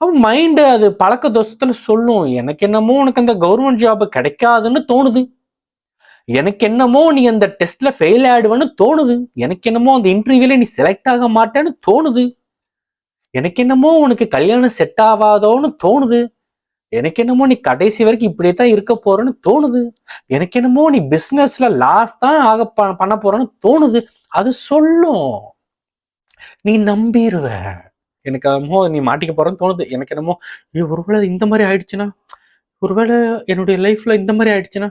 அப்போ மைண்டு அது பழக்க தோஷத்தில் சொல்லும். எனக்கு என்னமோ உனக்கு அந்த கவர்மெண்ட் ஜாப் கிடைக்காதுன்னு தோணுது. எனக்கு என்னமோ நீ அந்த டெஸ்ட்ல ஃபெயில் ஆயிடுவேன்னு தோணுது. எனக்கு என்னமோ அந்த இன்டர்வியூல நீ செலக்ட் ஆக மாட்டேன்னு தோணுது. எனக்கு என்னமோ உனக்கு கல்யாணம் செட் ஆகாதோன்னு தோணுது. எனக்கு என்னமோ நீ கடைசி வரைக்கும் இப்படியே தான் இருக்க போறேன்னு தோணுது. எனக்கு என்னமோ நீ பிஸ்னஸ்ல லாஸ் தான் ஆக பண்ண போறேன்னு தோணுது. அது சொல்லும். நீ நம்பிடுவ எனக்கு என்னமோ நீ மாட்டிக்க போறேன்னு தோணுது. எனக்கு என்னமோ ஐயோ ஒருவேளை இந்த மாதிரி ஆயிடுச்சுன்னா ஒருவேளை என்னுடைய லைஃப்ல இந்த மாதிரி ஆயிடுச்சுன்னா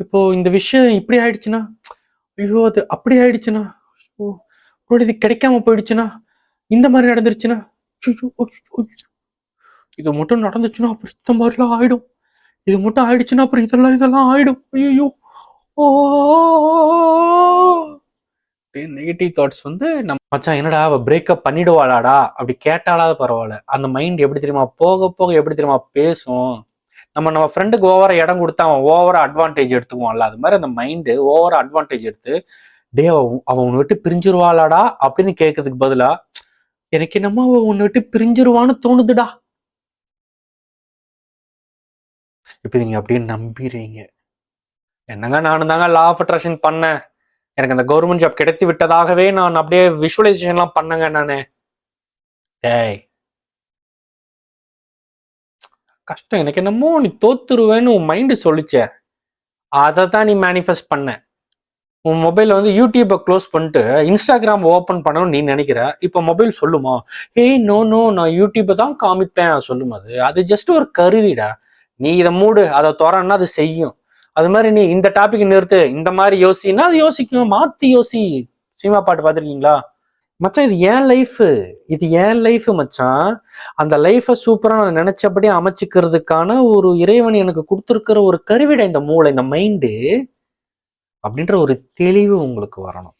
இப்போ இந்த விஷயம் இப்படி ஆயிடுச்சுன்னா ஐயோ அது அப்படி ஆயிடுச்சுன்னா ஓ ஒருவேளை இது கிடைக்காம போயிடுச்சுன்னா இந்த மாதிரி நடந்துருச்சுன்னா இது மட்டும் நடந்துச்சுன்னா அப்புறம் இந்த மாதிரிலாம் ஆயிடும். இது மட்டும் ஆயிடுச்சுன்னா அப்புறம் இதெல்லாம் இதெல்லாம் ஆயிடும். ஐயோ ஓ நெகட்டிவ் தாட்ஸ் வந்து நம்ம மச்சான் என்னடா அவ பிரேக்கப் பண்ணிடுவாளாடா? அப்படி கேட்டாலாவது பரவாயில்ல. அந்த மைண்ட் எப்படி தெரியுமா? போக போக எப்படி தெரியுமா? பேசும். நம்ம நம்ம ஃப்ரெண்டுக்கு ஓவரா இடம் கொடுத்தா அவன் ஓவரா அட்வான்டேஜ் எடுத்துக்குவான்ல. அது மாதிரி அந்த மைண்டு ஓவரா அட்வான்டேஜ் எடுத்து டே அவன் உன்னை விட்டு பிரிஞ்சிருவாளாடா? அப்படின்னு கேட்கறதுக்கு பதிலா எனக்கு என்னமோ அவன் உன்னை விட்டு பிரிஞ்சிருவான்னு தோணுதுடா. இப்ப நீங்க அப்படியே நம்பிடுறீங்க என்னங்க நானும் தாங்க லா ஆஃப் அட்ராக்ஷன் பண்ணேன். எனக்கு அந்த கவர்மெண்ட் ஜாப் கிடைத்து விட்டதாகவே நான் அப்படியே விஷுவலைசேஷன்லாம் பண்ணங்க நானு. டேய். கஷ்டம். எனக்கு என்னமோ நீ தோத்துருவேன்னு உன் மைண்டு சொல்லிச்சே. அதை தான் நீ மேனிஃபெஸ்ட் பண்ண. உன் மொபைல்ல வந்து யூடியூப்பை க்ளோஸ் பண்ணிட்டு இன்ஸ்டாகிராம் ஓப்பன் பண்ணணும்னு நீ நினைக்கிற? இப்போ மொபைல் சொல்லுமா? ஏய் நோ நோ நான் யூடியூப்பை தான் காமிப்பேன். சொல்லும் அது? அது ஜஸ்ட் ஒரு கருவிடா. நீ இதை மூடு. அதை திறன்னா அது செய்யும். அது மாதிரி நீ இந்த டாபிக் நிறுத்து. இந்த மாதிரி யோசின்னா அது யோசிக்கும் மாத்தி யோசி. சினிமா பாட்டு பார்த்துருக்கீங்களா? மச்சான் இது ஏன் லைஃப் இது ஏன் லைஃப் மச்சான்? அந்த லைஃபை சூப்பரா நான் நினைச்சபடி அமைச்சுக்கிறதுக்கான ஒரு இறைவன் எனக்கு கொடுத்துருக்கிற ஒரு கருவிட இந்த மூளை இந்த மைண்டு அப்படின்ற ஒரு தெளிவு உங்களுக்கு வரணும்.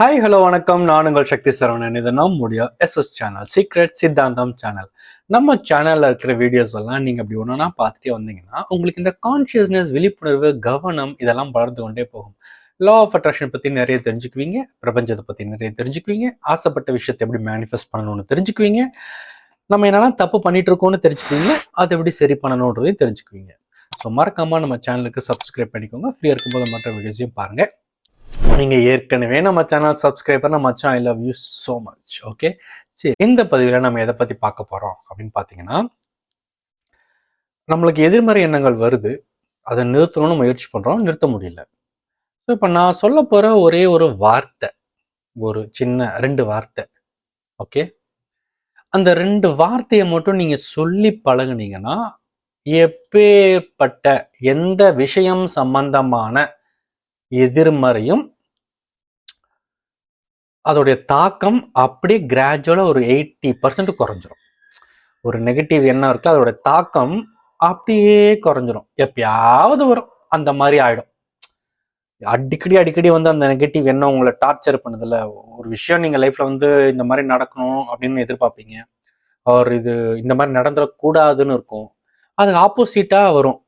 ஹாய் ஹலோ வணக்கம். நான் உங்கள் சக்தி சரவணன். இது நம்முடைய SS channel secret Siddhantham channel நம்ம சேனலில் இருக்கிற வீடியோஸ் எல்லாம் நீங்கள் அப்படி ஒன்றா பார்த்துட்டே வந்தீங்கன்னா உங்களுக்கு இந்த கான்ஷியஸ்னஸ் விழிப்புணர்வு கவனம் இதெல்லாம் வளர்ந்து கொண்டே போகும். லா ஆஃப் அட்ராக்ஷன் பற்றி நிறைய தெரிஞ்சுக்குவீங்க பிரபஞ்சத்தை பற்றி நிறைய தெரிஞ்சுக்குவீங்க ஆசைப்பட்ட விஷயத்தை எப்படி மேனிஃபெஸ்ட் பண்ணணும்னு தெரிஞ்சுக்குவீங்க நம்ம என்னெல்லாம் தப்பு பண்ணிட்டு இருக்கோம்னு தெரிஞ்சுக்குவீங்க அதை எப்படி சரி பண்ணணுன்றதையும் தெரிஞ்சுக்குவீங்க. ஸோ மறக்காமல் நம்ம சேனலுக்கு சப்ஸ்கிரைப் பண்ணிக்கோங்க. ஃப்ரீயாக இருக்கும்போது மற்ற வீடியோஸையும் பாருங்க. நீங்க ஏற்கனவே நம்ம சேனல் சப்ஸ்கிரைபர் நம்ம மச்சான் I love you so much okay சரி இந்த பதிவில் நம்ம எதை பத்தி பார்க்க போறோம் அப்படின்னு பார்த்தீங்கன்னா நம்மளுக்கு எதிர்மறை எண்ணங்கள் வருது அதை நிறுத்தணும்னு முயற்சி பண்றோம் நிறுத்த முடியல. ஸோ இப்போ நான் சொல்ல போற ஒரே ஒரு வார்த்தை ஒரு சின்ன ரெண்டு வார்த்தை. ஓகே அந்த ரெண்டு வார்த்தையை மட்டும் நீங்க சொல்லி பழகுனீங்கன்னா எப்பேற்பட்ட எந்த விஷயம் சம்பந்தமான எதிர்மறையும் அதோடைய தாக்கம் அப்படியே கிராஜுவலாக ஒரு எயிட்டி பர்சன்ட் குறைஞ்சிரும். ஒரு நெகட்டிவ் என்ன இருக்குல்ல அதோடைய தாக்கம் அப்படியே குறைஞ்சிரும். எப்பயாவது வரும். அந்த மாதிரி ஆயிடும். அடிக்கடி அடிக்கடி வந்து அந்த நெகட்டிவ் என்ன உங்களை டார்ச்சர் பண்ணதில்ல. ஒரு விஷயம் நீங்க லைஃப்ல வந்து இந்த மாதிரி நடக்கணும் அப்படின்னு எதிர்பார்ப்பீங்க. அவர் இது இந்த மாதிரி நடந்துடக்கூடாதுன்னு இருக்கும். அது ஆப்போசிட்டா வரும்.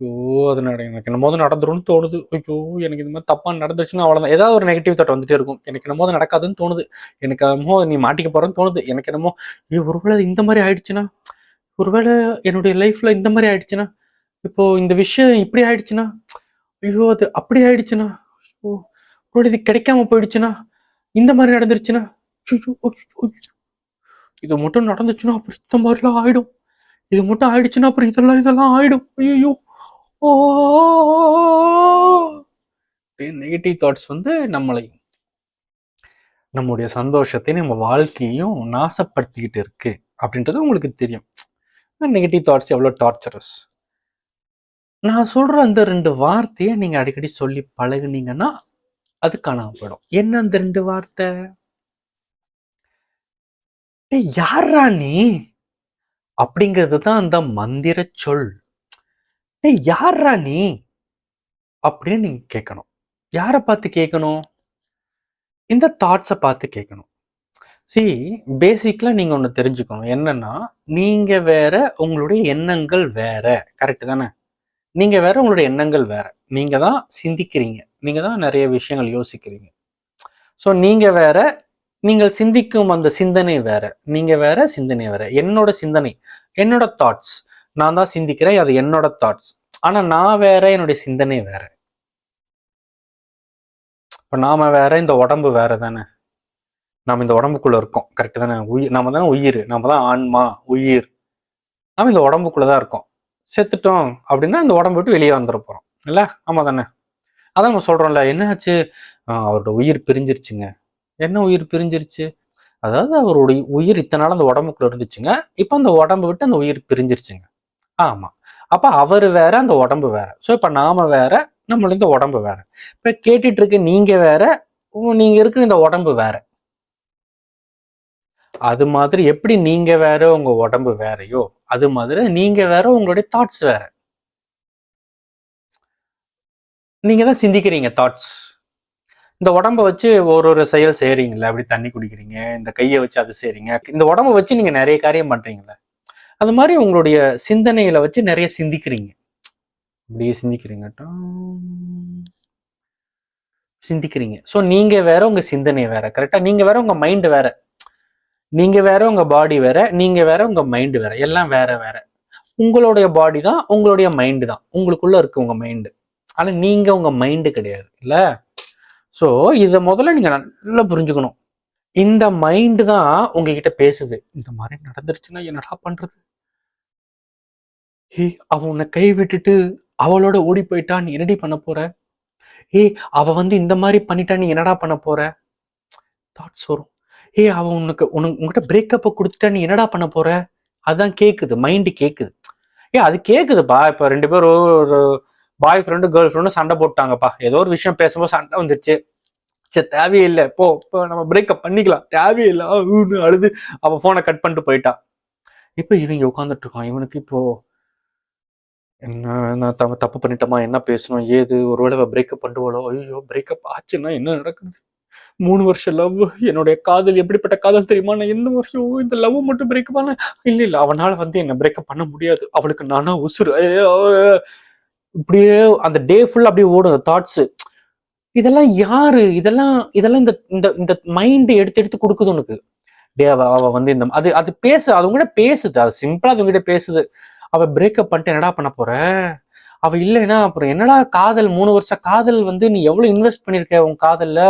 ஐயோ அது நட எனக்கு என்னமோது நடந்துரும்னு தோணுது. ஐயோ எனக்கு இது மாதிரி தப்பாக நடந்துச்சுன்னா அவ்வளோதான் ஏதாவது ஒரு நெகட்டிவ் தாட் வந்துட்டே இருக்கும். எனக்கு என்னமோது நடக்காதுன்னு தோணுது. எனக்கு என்னமோ நீ மாட்டிக்க போறேன்னு தோணுது. எனக்கு என்னமோ ஐயோ ஒருவேளை இந்த மாதிரி ஆயிடுச்சுன்னா? ஒருவேளை என்னுடைய லைஃப்ல இந்த மாதிரி ஆயிடுச்சுன்னா? இப்போ இந்த விஷயம் இப்படி ஆயிடுச்சுன்னா? ஐயோ அது அப்படி ஆயிடுச்சுன்னா? ஐயோ ஒருவேளை இது கிடைக்காம போயிடுச்சுன்னா? இந்த மாதிரி நடந்துருச்சுன்னா? இது மட்டும் நடந்துச்சுன்னா அப்புறம் இந்த மாதிரிலாம் ஆயிடும். இது மட்டும் ஆயிடுச்சுன்னா அப்புறம் இதெல்லாம் இதெல்லாம் ஆயிடும். ஐயோ ஓ நெகட்டிவ் தாட்ஸ் வந்து நம்மளை நம்முடைய சந்தோஷத்தை நம்ம வாழ்க்கையும் நாசப்படுத்திக்கிட்டு இருக்கு அப்படின்றது உங்களுக்கு தெரியும் நெகட்டிவ் தாட்ஸ் எவ்வளோ டார்ச்சரஸ் நான் சொல்ற அந்த ரெண்டு வார்த்தையை நீங்க அடிக்கடி சொல்லி பழகுனீங்கன்னா அது காணாம போயிடும் என்ன அந்த ரெண்டு வார்த்தை டேய் யாரா நீ அப்படிங்கிறது தான் அந்த மந்திர சொல் ஏய் யாரா நீ? அப்படின்னு நீங்க கேட்கணும் யாரை பார்த்து கேட்கணும் இந்த தாட்ஸை பார்த்து கேட்கணும் சரி பேசிக்கலாக நீங்கள் ஒன்று தெரிஞ்சுக்கணும். என்னன்னா நீங்கள் வேற உங்களுடைய எண்ணங்கள் வேற. கரெக்டு தானே? நீங்கள் வேற உங்களுடைய எண்ணங்கள் வேற. நீங்கள் தான் சிந்திக்கிறீங்க. நீங்கள் தான் நிறைய விஷயங்கள் யோசிக்கிறீங்க. ஸோ நீங்கள் வேற நீங்கள் சிந்திக்கும் அந்த சிந்தனை வேற. நீங்கள் வேற சிந்தனை வேற. என்னோட சிந்தனை என்னோட தாட்ஸ் நான் தான் சிந்திக்கிறேன் அது என்னோட தாட்ஸ் ஆனா நான் வேற என்னுடைய சிந்தனை வேற. இப்ப நாம வேற இந்த உடம்பு வேற தானே. நம்ம இந்த உடம்புக்குள்ள இருக்கோம். கரெக்ட் தானே? உயிர் நம்ம தானே உயிர். நம்ம தான் ஆன்மா உயிர். நாம இந்த உடம்புக்குள்ளதான் இருக்கோம். செத்துட்டோம் அப்படின்னா இந்த உடம்பு விட்டு வெளியே வந்துட போறோம். இல்ல? ஆமா தானே? அதான் நம்ம சொல்றோம்ல என்னாச்சு? அவரோட உயிர் பிரிஞ்சிருச்சுங்க. என்ன உயிர் பிரிஞ்சிருச்சு? அதாவது அவருடைய உயிர் இத்தனை நாள் அந்த உடம்புக்குள்ள இருந்துச்சுங்க. இப்போ அந்த உடம்பு விட்டு அந்த உயிர் பிரிஞ்சிருச்சுங்க. ஆமா. அப்ப அவர் வேற அந்த உடம்பு வேற. ஸோ இப்ப நாம வேற நம்மள இந்த உடம்பு வேற. இப்ப கேட்டுட்டு இருக்க நீங்க வேற நீங்க இருக்கிற இந்த உடம்பு வேற. அது மாதிரி எப்படி நீங்க வேற உங்க உடம்பு வேறையோ? அது மாதிரி நீங்க வேற உங்களுடைய தாட்ஸ் வேற. நீங்க தான் சிந்திக்கிறீங்க தாட்ஸ் இந்த உடம்ப வச்சு ஒரு ஒரு செயல் செய்றீங்கல்ல அப்படி தண்ணி குடிக்கிறீங்க இந்த கையை வச்சு அது செய்றீங்க இந்த உடம்ப வச்சு நீங்க நிறைய காரியம் பண்றீங்களே அது மாதிரி உங்களுடைய சிந்தனையில வச்சு நிறைய சிந்திக்கிறீங்க. அப்படியே சிந்திக்கிறீங்க. சிந்திக்கிறீங்க. ஸோ நீங்க வேற உங்க சிந்தனை வேற. கரெக்டா நீங்க வேற உங்க மைண்ட் வேற. நீங்க வேற உங்க பாடி வேற. நீங்க வேற உங்க மைண்ட் வேற. எல்லாம் வேற வேற. உங்களுடைய பாடி தான் உங்களுடைய மைண்டு தான். உங்களுக்குள்ள இருக்கு உங்க மைண்டு ஆனா நீங்க உங்க மைண்டு கிடையாது. இல்ல? ஸோ இதை முதல்ல நீங்க நல்லா புரிஞ்சுக்கணும். இந்த மைண்டு தான் உங்ககிட்ட பேசுது. இந்த மாதிரி நடந்துருச்சுன்னா என்னடா பண்றது? ஏய் அவ உன்னை கை விட்டுட்டு அவளோட ஓடி போயிட்டா நீ என்னடி பண்ண போற? ஏய் அவ வந்து இந்த மாதிரி பண்ணிட்டா நீ என்னடா பண்ண போற? தாட்ஸ் வரும். ஏய் அவ உனக்கு உனக்கு உங்ககிட்ட பிரேக்கப்பை கொடுத்துட்டா நீ என்னடா பண்ண போற? அதான் கேக்குது மைண்டு கேக்குது. ஏ அது கேக்குதுப்பா. இப்ப ரெண்டு பேரும் ஒரு பாய் ஃப்ரெண்டு கேர்ள் ஃப்ரெண்டும் சண்டை போட்டாங்கப்பா. ஏதோ ஒரு விஷயம் பேசும்போது சண்டை வந்துருச்சு. சரி தேவையில்லை. போ இப்போ நம்ம பிரேக்கப் பண்ணிக்கலாம். தேவையில்லை. அழுது அவன் ஃபோனை கட் பண்ணிட்டு போயிட்டான் இப்போ இவங்க உட்காந்துட்டு இருக்கான். இவனுக்கு இப்போ என்ன நான் தப்பு தப்பு பண்ணிட்டோமா? என்ன பேசணும்? ஏது? ஒருவேளை பிரேக்கப் பண்ணுவாளோ ஐயோ பிரேக்கப் ஆச்சுன்னா என்ன நடக்குது? மூணு வருஷம் லவ் என்னுடைய காதல் எப்படிப்பட்ட காதல் தெரியுமா? நான் என்ன வருஷம் இந்த லவ் மட்டும் பிரேக்கப் பண்ண இல்லை இல்லை அவனால் வந்து என்ன பிரேக்கப் பண்ண முடியாது. அவளுக்கு நானா உசுறு. இப்படியே அந்த டே ஃபுல் அப்படியே ஓடும் அந்த தாட்ஸு இதெல்லாம் யாரு? இதெல்லாம் இதெல்லாம் இந்த இந்த இந்த மைண்ட் எடுத்து எடுத்து கொடுக்குது உனக்கு. டே அவ அவ வந்து இந்த அது அது பேசு அது உங்ககிட்ட பேசுது. அது சிம்பிளா அது உங்ககிட்ட பேசுது. அவ பிரேக்கப் பண்ணிட்டு என்னடா பண்ண போற? அவ இல்லைன்னா அப்புறம் என்னடா காதல்? மூணு வருஷம் காதல் வந்து நீ எவ்வளவு இன்வெஸ்ட் பண்ணிருக்க உன் காதல்ல?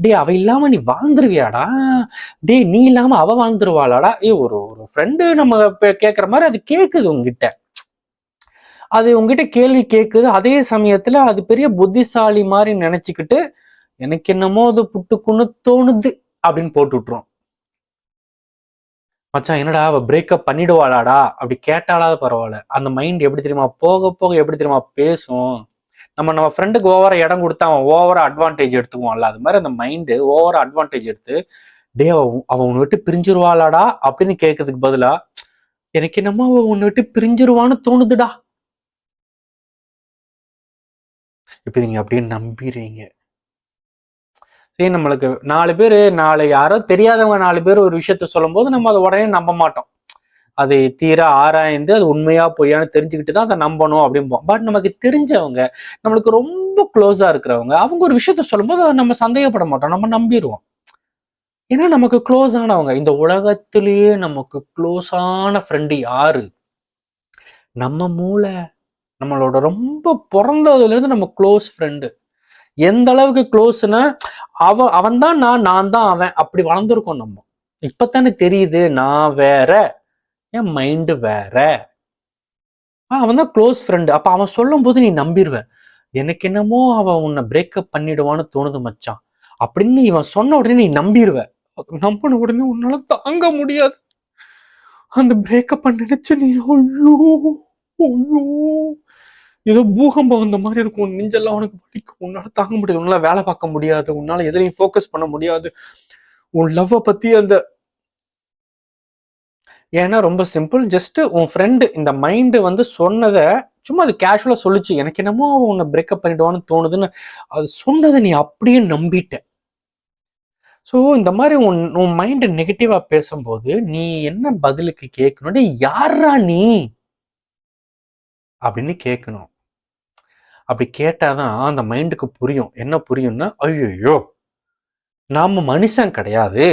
டே அவ இல்லாம நீ வாழ்ந்துருவியாடா? டே நீ இல்லாம அவ வாழ்ந்துருவாளாடா? ஏ ஒரு ஒரு ஃப்ரெண்டு நம்ம இப்ப கேக்குற மாதிரி அது கேக்குது உங்ககிட்ட அது உங்ககிட்ட கேள்வி கேட்குது அதே சமயத்துல அது பெரிய புத்திசாலி மாதிரி நினைச்சுக்கிட்டு எனக்கு என்னமோ அது புட்டுக்குன்னு தோணுது அப்படின்னு போட்டு விட்டுரும். மச்சான் என்னடா அவ பிரேக்கப் பண்ணிடுவாளாடா? அப்படி கேட்டாலாவது பரவாயில்ல. அந்த மைண்ட் எப்படி தெரியுமா? போக போக எப்படி தெரியுமா? பேசும். நம்ம நம்ம ஃப்ரெண்டுக்கு ஓவரா இடம் கொடுத்தா அவன் ஓவரா அட்வான்டேஜ் எடுத்துக்குவான்ல. அது மாதிரி அந்த மைண்டு ஓவரா அட்வான்டேஜ் எடுத்து டே அவன் உன்னை விட்டு பிரிஞ்சிருவாளாடா? அப்படின்னு கேட்கறதுக்கு பதிலா எனக்கு என்னமோ அவன் உன்னை விட்டு பிரிஞ்சிருவான்னு தோணுதுடா. இப்போ நீங்க அப்படியே நம்பிடுறீங்க சரி நம்மளுக்கு நாலு பேர் நாலு யாரோ தெரியாதவங்க நாலு பேர் ஒரு விஷயத்த சொல்லும்போது நம்ம அதை உடனே நம்ப மாட்டோம். அதை தீர ஆராய்ந்து அது உண்மையா பொய்யான்னு தெரிஞ்சுக்கிட்டு தான் அதை நம்பணும் அப்படிம்போம். பட் நமக்கு தெரிஞ்சவங்க நம்மளுக்கு ரொம்ப க்ளோஸா இருக்கிறவங்க அவங்க ஒரு விஷயத்த சொல்லும்போது அதை நம்ம சந்தேகப்பட மாட்டோம். நம்ம நம்பிடுவோம் ஏன்னா நமக்கு க்ளோஸ் ஆனவங்க இந்த உலகத்திலேயே நமக்கு க்ளோஸான ஃப்ரெண்டு யாரு? நம்ம மூளை. நம்மளோட ரொம்ப பிறந்ததுலேருந்து நம்ம க்ளோஸ் ஃப்ரெண்டு எந்த அளவுக்கு க்ளோஸ்னா அவன் அவன் தான் நான் நான் தான் அவன். அப்படி வளர்ந்துருக்கோம் நம்ம. இப்பத்தானே தெரியுது நான் வேற என் மைண்டு வேற. அவன் தான் க்ளோஸ் ஃப்ரெண்டு அப்ப அவன் சொல்லும் போது நீ நம்பிடுவ எனக்கு என்னமோ அவன் உன்னை பிரேக்கப் பண்ணிடுவான்னு தோணுது மச்சான். அப்படின்னு இவன் சொன்ன உடனே நீ நம்பிடுவ நம்பின உடனே உன்னால தாங்க முடியாது. அந்த பிரேக்கப் பண்ணிடுச்சு நீ ஐயோ ஐயோ. ஏதோ பூகம்பம் வந்த மாதிரி இருக்கும். உன் நெஞ்செல்லாம் உனக்கு வலிக்கும். உன்னால தாங்க முடியாது. உன்னால வேலை பார்க்க முடியாது. உன்னால எதுலையும் ஃபோக்கஸ் பண்ண முடியாது. உன் லவ்வை பத்தி அந்த ஏன்னா ரொம்ப சிம்பிள் ஜஸ்ட் உன் ஃப்ரெண்டு இந்த மைண்டு வந்து சொன்னதை சும்மா அது கேஷுவலா சொல்லுச்சு. எனக்கு என்னமோ அவன் உன்னை பிரேக்கப் பண்ணிடுவான்னு தோணுதுன்னு அது சொன்னதை நீ அப்படியே நம்பிட்ட. ஸோ இந்த மாதிரி உன் உன் மைண்டு நெகட்டிவா பேசும்போது நீ என்ன பதிலுக்கு கேட்கணும் யாரா யார்ரா நீ? அப்படின்னு கேட்கணும் அப்படி கேட்டாதான் அந்த மைண்டுக்கு புரியும். என்ன புரியும்னா ஐயோ நாம மனுஷன் கிடையாது.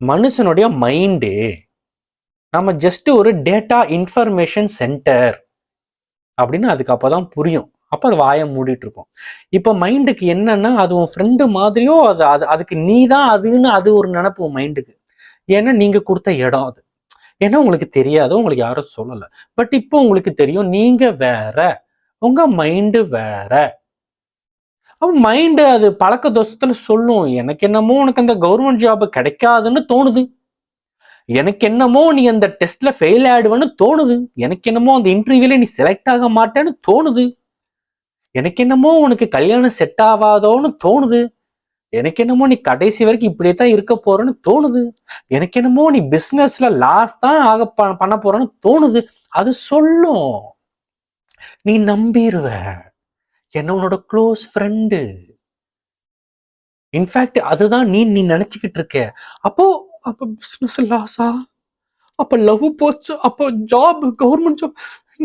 மனுஷனுடைய மைண்டு. நம்ம ஜஸ்ட் ஒரு டேட்டா இன்ஃபர்மேஷன் சென்டர் அப்படின்னு அதுக்கு அப்போ தான் புரியும். அப்போ அது வாயை மூடிட்டு இருக்கும். இப்போ மைண்டுக்கு என்னன்னா அது உன் ஃப்ரெண்டு மாதிரியோ அது அது அதுக்கு நீ தான் அதுன்னு அது ஒரு நினப்பு உன் மைண்டுக்கு. ஏன்னா நீங்கள் கொடுத்த இடம் அது. ஏன்னா உங்களுக்கு தெரியாது உங்களுக்கு யாரும் சொல்லலை. பட் இப்போ உங்களுக்கு தெரியும் நீங்கள் வேற. உங்க மைண்டு வேற. அவன் மைண்டு அது பழக்க தோஷத்துல சொல்லும். எனக்கு என்னமோ உனக்கு அந்த கவர்மெண்ட் ஜாப் கிடைக்காதுன்னு தோணுது. எனக்கு என்னமோ நீ அந்த டெஸ்ட்ல ஃபெயில் ஆயிடுவேன்னு தோணுது. எனக்கு என்னமோ அந்த இன்டர்வியூல நீ செலக்ட் ஆக மாட்டேன்னு தோணுது. எனக்கு என்னமோ உனக்கு கல்யாணம் செட் ஆகாதோன்னு தோணுது. எனக்கு என்னமோ நீ கடைசி வரைக்கும் இப்படியே தான் இருக்க போறேன்னு தோணுது. எனக்கு என்னமோ நீ பிஸ்னஸ்ல லாஸ் தான் ஆக ப- பண்ண போறேன்னு தோணுது. அது சொல்லும். நீ நம்பிடுவ என்ன உன்னோட க்ளோஸ் ஃப்ரெண்டு இன்ஃபேக்ட் அதுதான் நீ நீ நினைச்சுக்கிட்டு இருக்க. அப்போ அப்போ பிசினஸ் லாஸா அப்போ லவ் போச்சு. அப்போ ஜாப் கவர்மெண்ட் ஜாப்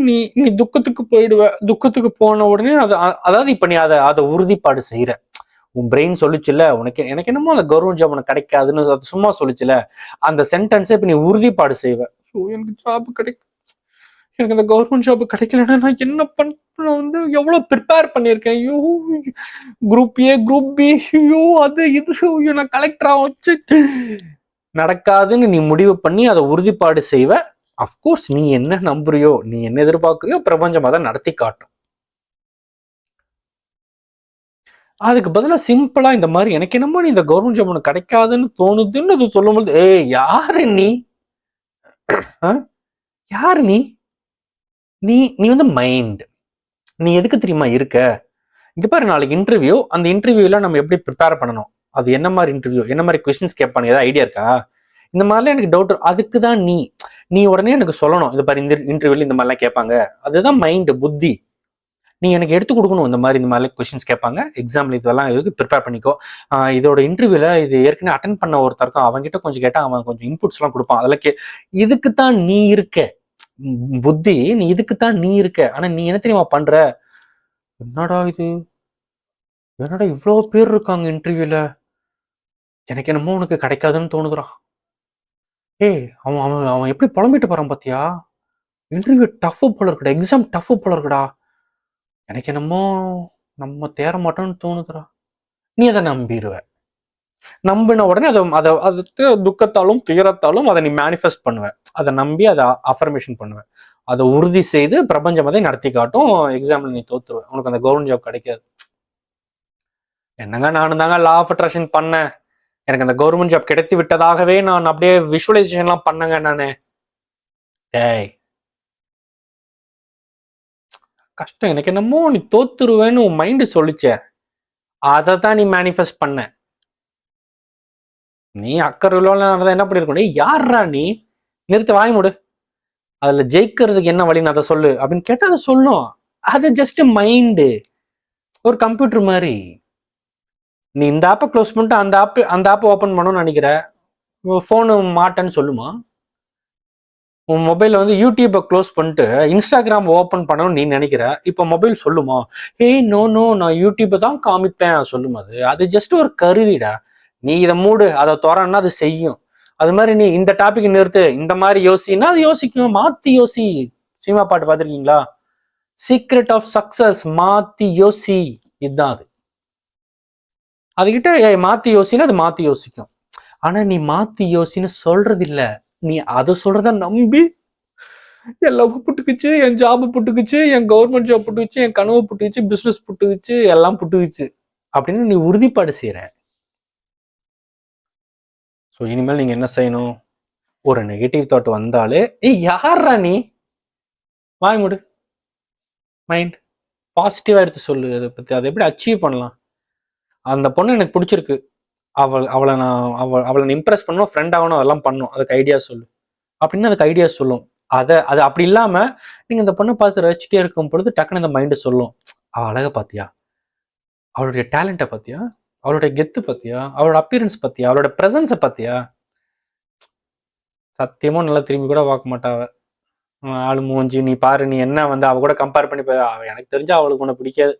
நீ நீ துக்கத்துக்கு போயிடுவ. துக்கத்துக்கு போன உடனே அது அதாவது இப்ப நீ அதை அதை உறுதிப்பாடு செய்யற உன் பிரெயின் சொல்லுச்சுல உனக்கு எனக்கு என்னமோ அந்த கவர்மெண்ட் ஜாப் உனக்கு கிடைக்காதுன்னு அது சும்மா சொல்லுச்சுல அந்த சென்டென்ஸை இப்ப நீ உறுதிப்பாடு செய்வ. ஸோ எனக்கு ஜாப் கிடைக்கும் எனக்கு அந்த கவர்மெண்ட் ஜாப் கிடைக்கலன்னா நான் என்ன பண்ண நான் வந்து எவ்வளவு ப்ரிப்பேர் பண்ணியிருக்கேன்? ஐயோ குரூப் ஏ குரூப் பி ஐயோ அது இது ஐயோ நான் கலெக்டராக வச்சு நடக்காதுன்னு நீ முடிவு பண்ணி அதை உறுதிப்பாடு செய்வ. அஃப்கோர்ஸ் நீ என்ன நம்புறியோ நீ என்ன எதிர்பார்க்கறியோ பிரபஞ்சம் அதை நடத்தி காட்டும். அதுக்கு பதிலா சிம்பிளா இந்த மாதிரி எனக்கு என்னமோ நீ இந்த கவர்மெண்ட் ஜாப் ஒன்று கிடைக்காதுன்னு தோணுதுன்னு அது சொல்லும்போது ஏய் யாரு நீ? யார் யாரு நீ? நீ நீ வந்து மைண்ட் நீ எதுக்கு தெரியுமா இருக்க? இங்க பாரு நாளைக்கு இன்டர்வியூ அந்த இன்டர்வியூல நம்ம எப்படி ப்ரிப்பேர் பண்ணணும்? அது என்ன மாதிரி இன்டர்வியூ என்ன மாதிரி கொஸ்டின்ஸ் கேட்பாங்க ஏதாவது ஐடியா இருக்கா? இந்த மாதிரிலாம் எனக்கு டவுட் அதுக்கு தான் நீ நீ உடனே எனக்கு சொல்லணும். இந்த மாதிரி இந்த இன்டர்வியூல இந்த மாதிரிலாம் கேட்பாங்க. அதுதான் மைண்ட் புத்தி. நீ எனக்கு எடுத்து கொடுக்கணும் இந்த மாதிரி இந்த மாதிரி கொஸ்டின்ஸ் கேட்பாங்க. எக்ஸாம்ல இதெல்லாம் இருக்கு ப்ரிப்பேர் பண்ணிக்கோ. இதோட இன்டர்வியூல இது ஏற்கனவே அட்டன் பண்ண ஒருத்தருக்கும் அவங்ககிட்ட கொஞ்சம் கேட்டால் அவன் கொஞ்சம் இன்புட்ஸ் எல்லாம் கொடுப்பான். அதெல்லாம் கே இதுக்கு தான் நீ இருக்க. புத்தி நீ இதுக்கு தான் நீ இருக்க. ஆனா நீ என்ன தெரியுமா பண்ற? என்னடா இது? என்னடா இவ்வளோ பேர் இருக்காங்க இன்டர்வியூல எனக்கு என்னமோ உனக்கு கிடைக்காதுன்னு தோணுதுடா. ஏய் அவன் அவன் அவன் எப்படி புலம்பிட்டு போறான் பாத்தியா? இன்டர்வியூ டஃப் போல இருக்குடா. எக்ஸாம் டஃப் போல இருக்குடா. எனக்கு என்னமோ நம்ம தேர மாட்டோம்னு தோணுதுடா. நீ அதை நம்பிடுவ நம்பின உடனே அதை அதை அது துக்கத்தாலும் துயரத்தாலும் அதை நீ மேனிஃபெஸ்ட் பண்ணுவ. அதை நம்பி அதை அஃபர்மேஷன் பண்ணுவேன் அதை உறுதி செய்து பிரபஞ்சம் அதை நடத்தி காட்டும் எக்ஸாம்ல நீ தோத்துருவேன் உனக்கு அந்த கவர்மெண்ட் ஜாப் கிடைக்காது. என்னங்க நானும் தாங்க லா ஆஃப் அட்ராக்ஷன் பண்ணேன். எனக்கு அந்த கவர்மெண்ட் ஜாப் கிடைத்து விட்டதாகவே நான் அப்படியே விஷுவலைசேஷன்லாம் பண்ணங்க நானு. டேய். கஷ்டம். எனக்கு என்னமோ நீ தோத்துருவேன்னு உன் மைண்டு சொல்லிச்சே. அதை தான் நீ மேனிஃபெஸ்ட் பண்ண. நீ அக்கறையிலாம் என்ன பண்ணிருக்கணும்? டேய் யார்ரா நீ? நிறுத்த வாய் மூடு. அதுல ஜெயிக்கிறதுக்கு என்ன வழின்னு அதை சொல்லு அப்படின்னு கேட்டால் அதை சொல்லும். அது ஜஸ்ட் மைண்டு ஒரு கம்ப்யூட்டர் மாதிரி. நீ இந்த ஆப்பை க்ளோஸ் பண்ணிட்டு அந்த ஆப் அந்த ஆப்பை ஓப்பன் பண்ணணும்னு நினைக்கிற. ஃபோனு மாட்டேன்னு சொல்லுமா? உன் மொபைலில் வந்து யூடியூப்பை க்ளோஸ் பண்ணிட்டு இன்ஸ்டாகிராம் ஓப்பன் பண்ணணும்னு நீ நினைக்கிற. இப்போ மொபைல் சொல்லுமா? ஏய் நோ நோ நான் யூடியூப்பை தான் காமிப்பேன். சொல்லும் அது? அது ஜஸ்ட் ஒரு கருவிடா. நீ இதை மூடு அதை திறன்னா அது செய்யும். அது மாதிரி நீ இந்த டாபிக் நிறுத்து. இந்த மாதிரி யோசின்னா அது யோசிக்கும். மாத்தி யோசி. சினிமா பாட்டு பார்த்துருக்கீங்களா? சீக்ரெட் ஆஃப் சக்சஸ் மாத்தி யோசி. இதுதான் அது. அதுகிட்ட மாத்தி யோசினா அது மாத்தி யோசிக்கும். ஆனா நீ மாத்தி யோசின்னு சொல்றது இல்ல நீ அதை சொல்றத நம்பி என் லவ் புட்டுக்குச்சு என் ஜாப் புட்டுக்குச்சு என் கவர்மெண்ட் ஜாப் புட்டுக்குச்சு என் கனவு புட்டுக்குச்சு பிசினஸ் புட்டுக்குச்சு எல்லாம் புட்டுக்குச்சு. அப்படின்னு நீ உறுதிப்பாடு செய்யற ஸோ இனிமேல் நீங்கள் என்ன செய்யணும்? ஒரு நெகட்டிவ் தாட் வந்தாலே ஏய் யாரா நீ? வாய் முடு. மைண்ட் பாசிட்டிவாக எடுத்து சொல்லு அதை பற்றி அதை எப்படி அச்சீவ் பண்ணலாம்? அந்த பொண்ணு எனக்கு பிடிச்சிருக்கு. அவள் அவளை நான் அவள் அவளை இம்ப்ரெஸ் பண்ணணும் ஃப்ரெண்ட் ஆகணும் அதெல்லாம் பண்ணும். அதுக்கு ஐடியா சொல்லு. அப்படின்னு அதுக்கு ஐடியா சொல்லும். அதை அது அப்படி இல்லாமல் நீங்கள் இந்த பொண்ணை பார்த்து ரசிச்சுட்டே இருக்கும் பொழுது டக்குன்னு இந்த மைண்டு சொல்லும். அவள் அழகை பார்த்தியா? அவளுடைய டேலண்ட்டை பார்த்தியா? அவளோட கெத்து பத்தியா? அவளோட அப்பியரன்ஸ் பத்தியா? அவளோட ப்ரெசன்ஸை பத்தியா? சத்தியமும் நல்லா திரும்பி கூட பார்க்க மாட்டா அவ. ஆளு மூஞ்சி நீ பாரு நீ என்ன வந்து அவ கூட கம்பேர் பண்ணி அவ எனக்கு தெரிஞ்சா அவளுக்கு உன்னை பிடிக்காது.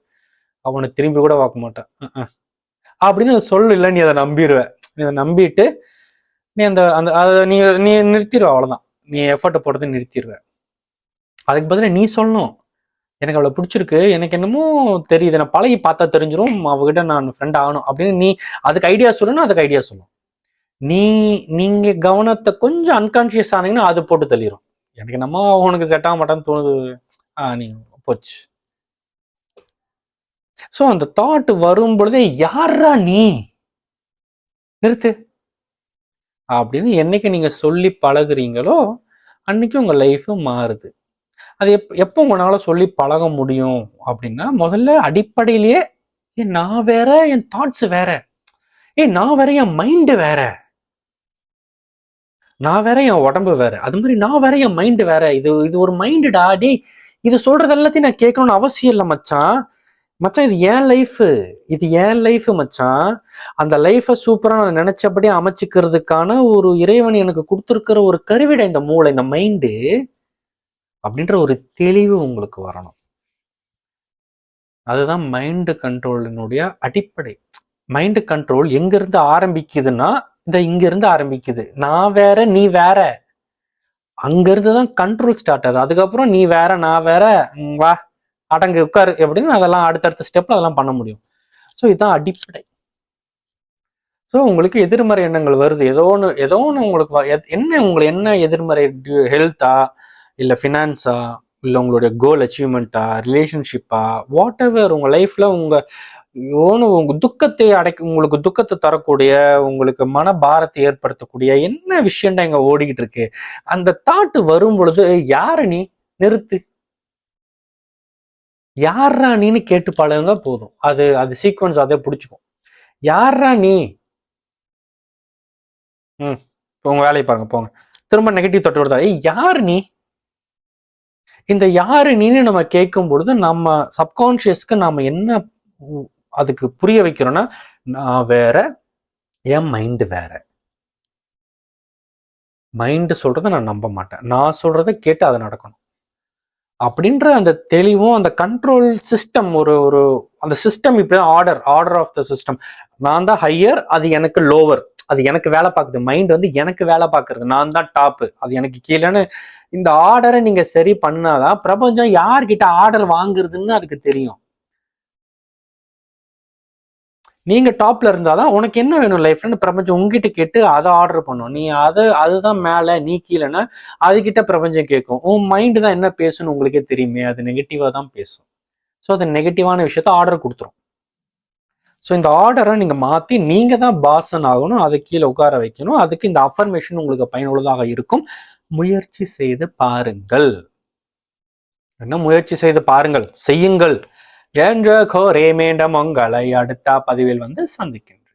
அவனை திரும்பி கூட பார்க்க மாட்டான் அப்படின்னு அது சொல்லு இல்லை நீ அதை நம்பிடுவ நீ அதை நம்பிட்டு நீ அந்த அந்த அதை நீ நீ நிறுத்திடுவ அவ்வளோதான் நீ எஃபர்ட்டை போடுறது நிறுத்திடுவ அதுக்கு பதிலாக நீ சொல்லணும். எனக்கு அவளை பிடிச்சிருக்கு. எனக்கு என்னமோ தெரியுது. நான் பழகி பார்த்தா தெரிஞ்சிடும் அவகிட்ட நான் ஃப்ரெண்ட் ஆகணும். அப்படின்னு நீ அதுக்கு ஐடியா சொல்லணும் அதுக்கு ஐடியா சொல்லும் நீ நீங்க கவனத்தை கொஞ்சம் அன்கான்சியஸ் ஆனீங்கன்னா அது போட்டு தள்ளிடும் எனக்கு என்னமோ உனக்கு செட் ஆக மாட்டான்னு தோணுது. ஆ நீ போச்சு. ஸோ அந்த தாட் வரும் பொழுதே யாரா நீ? நிறுத்து. அப்படின்னு என்னைக்கு நீங்க சொல்லி பழகுறீங்களோ அன்னைக்கு உங்க லைஃப் மாறுது. அது எப் எப்போ உங்களால சொல்லி பழக முடியும் அப்படின்னா முதல்ல அடிப்படையிலேயே ஏ நான் வேற என் தாட்ஸ் வேற. ஏ நான் வேற என் மைண்டு வேற. நான் வேற என் உடம்பு வேற. அது மாதிரி நான் வேற என் மைண்டு வேற. இது இது ஒரு மைண்டுடா டாடி இது சொல்றது எல்லாத்தையும் நான் கேட்கணும்னு அவசியம் இல்லை மச்சான். மச்சான் இது ஏன் லைஃப் இது ஏன் லைஃப் மச்சான். அந்த லைஃபை சூப்பரா நான் நினைச்சபடி அமைச்சுக்கிறதுக்கான ஒரு இறைவன் எனக்கு கொடுத்துருக்கிற ஒரு கருவிட இந்த மூளை இந்த மைண்டு அப்படின்ற ஒரு தெளிவு உங்களுக்கு வரணும். அதுதான் மைண்டு கண்ட்ரோலினுடைய அடிப்படை. மைண்டு கண்ட்ரோல் எங்கிருந்து ஆரம்பிக்குதுன்னா இந்த இங்கிருந்து ஆரம்பிக்குது. நான் வேற நீ வேற. அங்கிருந்து தான் கண்ட்ரோல் ஸ்டார்ட் ஆகுது. அதுக்கப்புறம் நீ வேற நான் வேற வா அடங்கு உட்காரு எப்படின்னு அதெல்லாம் அடுத்தடுத்த ஸ்டெப்ல அதெல்லாம் பண்ண முடியும். ஸோ இதுதான் அடிப்படை. ஸோ உங்களுக்கு எதிர்மறை எண்ணங்கள் வருது. ஏதோ ஒன்று ஏதோ ஒன்று உங்களுக்கு என்ன உங்களுக்கு என்ன எதிர்மறை ஹெல்த்தா இல்லை ஃபினான்ஸா இல்லை உங்களுடைய கோல் அச்சீவ்மெண்ட்டா ரிலேஷன்ஷிப்பா வாட் எவர் உங்கள் லைஃப்பில் உங்கள் ஒன்று உங்கள் துக்கத்தை அடைக்க உங்களுக்கு துக்கத்தை தரக்கூடிய உங்களுக்கு மன பாரத்தை ஏற்படுத்தக்கூடிய என்ன விஷயம்டா இங்கே ஓடிக்கிட்டு இருக்கு? அந்த தாட்டு வரும் பொழுது யார நீ நிறுத்து? யாரா நீன்னு கேட்டு பழகுங்க போதும். அது அது சீக்வன்ஸ் அதே பிடிச்சிக்கும். யாரா நீ? ம் உங்கள் வேலையை பாருங்க போங்க. திரும்ப நெகட்டிவ் தொட்டு வருதா ஏய் யார் நீ? இந்த யாரு நீன்னு நம்ம கேட்கும் பொழுது நம்ம சப்கான்ஷியஸ்க்கு நாம என்ன அதுக்கு புரிய வைக்கிறோம்னா நான் வேற என் மைண்டு வேற. மைண்டு சொல்றத நான் நம்ப மாட்டேன். நான் சொல்றத கேட்டு அதை நடக்கணும். அப்படின்ற அந்த தெளிவும் அந்த கண்ட்ரோல் சிஸ்டம் ஒரு ஒரு அந்த சிஸ்டம் இப்படிதான் order order of the system நான் தான் ஹையர் அது எனக்கு லோவர் அது எனக்கு வேலை பார்க்குது. மைண்ட் வந்து எனக்கு வேலை பார்க்குறது. நான் தான் டாப்பு அது எனக்கு கீழேன்னு இந்த ஆர்டரை நீங்க சரி பண்ணாதான் பிரபஞ்சம் யார்கிட்ட ஆர்டர் வாங்குறதுன்னு அதுக்கு தெரியும். நீங்க டாப்ல இருந்தாதான் உனக்கு என்ன வேணும் லைஃப்ல பிரபஞ்சம் உங்ககிட்ட கேட்டு அதை ஆர்டர் பண்ணும். நீ அதை அதுதான் மேல நீ கீழேன்னா அதுகிட்ட பிரபஞ்சம் கேட்கும். உன் மைண்டு தான் என்ன பேசுன்னு உங்களுக்கே தெரியுமே. அது நெகட்டிவா தான் பேசும். ஸோ அது நெகட்டிவான விஷயத்த ஆர்டர் கொடுத்துரும். ஸோ இந்த ஆர்டரை நீங்க மாத்தி நீங்க தான் பாசன் ஆகணும் அதை கீழே உட்கார வைக்கணும். அதுக்கு இந்த அஃபர்மேஷன் உங்களுக்கு பயனுள்ளதாக இருக்கும். முயற்சி செய்து பாருங்கள். என்ன முயற்சி செய்து பாருங்கள்? செய்யுங்கள். என்ற கோரே மீண்டும் உங்களை அடுத்த பதிவில் வந்து சந்திக்கின்றேன்.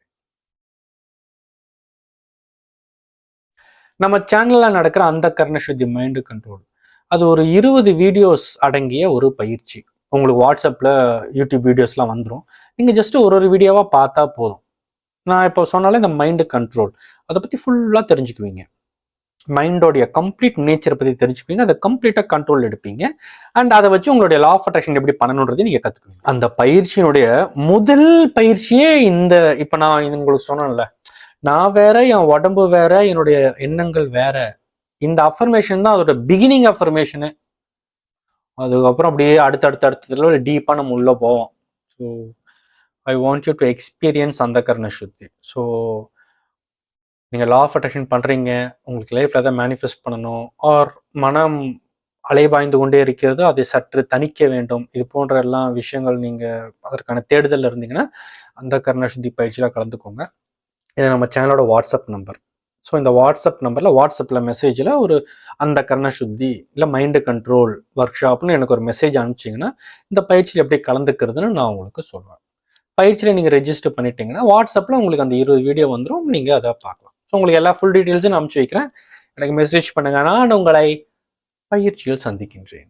நம்ம சேனல்ல நடக்கிற அந்த கர்ணசுத்தி மைண்டு கண்ட்ரோல் அது ஒரு இருபது வீடியோஸ் அடங்கிய ஒரு பயிற்சி. உங்களுக்கு வாட்ஸ்அப்பில் யூடியூப் வீடியோஸ்லாம் வந்துடும் நீங்கள் ஜஸ்ட் ஒரு ஒரு வீடியோவாக பார்த்தா போதும். நான் இப்போ சொன்னாலே இந்த மைண்டு கண்ட்ரோல் அதை பற்றி ஃபுல்லாக தெரிஞ்சுக்குவீங்க. மைண்டோடைய கம்ப்ளீட் நேச்சரை பற்றி தெரிஞ்சுக்குவீங்க. அதை கம்ப்ளீட்டாக கண்ட்ரோல் எடுப்பீங்க. அண்ட் அதை வச்சு உங்களுடைய லா ஆஃப் அட்ராக்ஷன் எப்படி பண்ணணுன்றதை நீங்கள் கற்றுக்குவீங்க அந்த பயிற்சியினுடைய முதல் பயிற்சியே இந்த இப்போ நான் உங்களுக்கு சொன்னேன்ல. நான் வேற என் உடம்பு வேற என்னுடைய எண்ணங்கள் வேற. இந்த அஃபர்மேஷன் தான் அதோட பிகினிங் அஃபர்மேஷனு அதுக்கப்புறம் அப்படியே அடுத்தடுத்த அடுத்ததுல டீப்பாக நம்ம உள்ளே போவோம். So I want you to experience அந்த கர்ண சுத்தி ஸோ நீங்கள் லா ஆஃப் அட்ராக்ஷன் பண்ணுறீங்க உங்களுக்கு லைஃப்பில் எதாவது மேனிஃபெஸ்ட் பண்ணணும் ஆர் மனம் அலைபாய்ந்து கொண்டே இருக்கிறது அதை சற்று தணிக்க வேண்டும். இது போன்ற எல்லாம் விஷயங்கள் நீங்கள் அதற்கான தேடுதல் இருந்தீங்கன்னா அந்த கர்ண சுத்தி பயிற்சியில் கலந்துக்கோங்க. இது நம்ம சேனலோட வாட்ஸ்அப் நம்பர் ஸோ இந்த வாட்ஸ்அப் நம்பரில் வாட்ஸ்அப்பில் மெசேஜில் ஒரு அந்த கர்ண சுத்தி இல்லை மைண்டு கண்ட்ரோல் ஒர்க் ஷாப்னு எனக்கு ஒரு மெசேஜ் அனுப்பிச்சிங்கன்னா இந்த பயிற்சியில் எப்படி கலந்துக்கிறதுன்னு நான் உங்களுக்கு சொல்லுவேன் பயிற்சியில் நீங்கள் ரெஜிஸ்டர் பண்ணிட்டீங்கன்னா வாட்ஸ்அப்பில் உங்களுக்கு அந்த இருபது வீடியோ வந்துடும் நீங்கள் அதை பார்க்கலாம். ஸோ உங்களுக்கு எல்லா ஃபுல் டீட்டெயில்ஸும் நான் அனுப்பிச்சி வைக்கிறேன். எனக்கு மெசேஜ் பண்ணுங்க. நான் உங்களை பயிற்சியில் சந்திக்கின்றேன்.